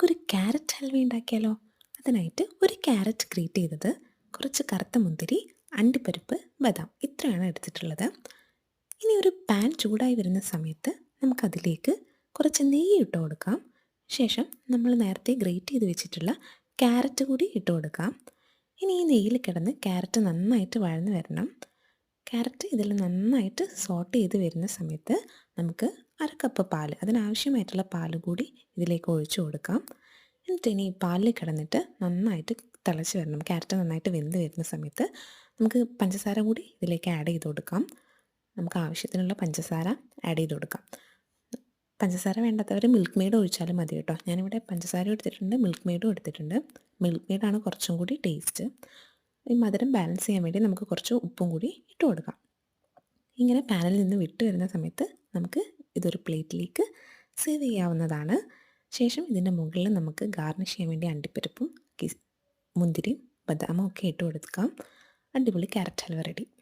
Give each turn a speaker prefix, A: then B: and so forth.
A: നമുക്കൊരു ക്യാരറ്റ് ഹൽവ ഉണ്ടാക്കിയാലോ? അതിനായിട്ട് ഒരു ക്യാരറ്റ് ഗ്രേറ്റ് ചെയ്തത് കുറച്ച് കറുത്ത മുന്തിരി അണ്ടിപ്പരിപ്പ് ബദാം ഇത്രയാണ് എടുത്തിട്ടുള്ളത്. ഇനി ഒരു പാൻ ചൂടായി വരുന്ന സമയത്ത് നമുക്കതിലേക്ക് കുറച്ച് നെയ്യ് ഇട്ട് കൊടുക്കാം. ശേഷം നമ്മൾ നേരത്തെ ഗ്രേറ്റ് ചെയ്ത് വെച്ചിട്ടുള്ള ക്യാരറ്റ് കൂടി ഇട്ട് കൊടുക്കാം. ഇനി ഈ നെയ്യിൽ കിടന്ന് ക്യാരറ്റ് നന്നായിട്ട് വഴന്ന് വരണം. ക്യാരറ്റ് ഇതിൽ നന്നായിട്ട് സോട്ട് ചെയ്ത് വരുന്ന സമയത്ത് നമുക്ക് അര കപ്പ് പാൽ അതിനാവശ്യമായിട്ടുള്ള പാൽ കൂടി ഇതിലേക്ക് ഒഴിച്ചു കൊടുക്കാം. എന്നിട്ട് ഇനി പാലിൽ കിടന്നിട്ട് നന്നായിട്ട് തിളച്ച് വരണം. ക്യാരറ്റ് നന്നായിട്ട് വെന്ത് വരുന്ന സമയത്ത് നമുക്ക് പഞ്ചസാര കൂടി ഇതിലേക്ക് ആഡ് ചെയ്ത് കൊടുക്കാം. നമുക്ക് ആവശ്യത്തിനുള്ള പഞ്ചസാര ആഡ് ചെയ്ത് കൊടുക്കാം. പഞ്ചസാര വേണ്ടാത്തവർ മിൽക്ക് മെയ്ഡ് ഒഴിച്ചാലും മതി കേട്ടോ. ഞാനിവിടെ പഞ്ചസാര എടുത്തിട്ടുണ്ട് മിൽക്ക് മെയ്ഡും എടുത്തിട്ടുണ്ട്. മിൽക്ക് മെയ്ഡാണ് കുറച്ചും കൂടി ടേസ്റ്റ് ഈ മധുരം ബാലൻസ് ചെയ്യാൻ വേണ്ടി നമുക്ക് കുറച്ച് ഉപ്പും കൂടി ഇട്ട് കൊടുക്കാം. ഇങ്ങനെ പാനിൽ നിന്ന് വിട്ട് വരുന്ന സമയത്ത് നമുക്ക് ഇതൊരു പ്ലേറ്റിലേക്ക് സേവ് ചെയ്യാവുന്നതാണ്. ശേഷം ഇതിന്റെ മുകളിൽ നമുക്ക് ഗാർണിഷ് ചെയ്യാൻ വേണ്ടി അണ്ടിപ്പരിപ്പും മുന്തിരിയും ബദാമും ഒക്കെ ഇട്ട് കൊടുക്കാം. അടിപൊളി ക്യാരറ്റ് ഹൽവ റെഡി